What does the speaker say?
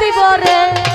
দিব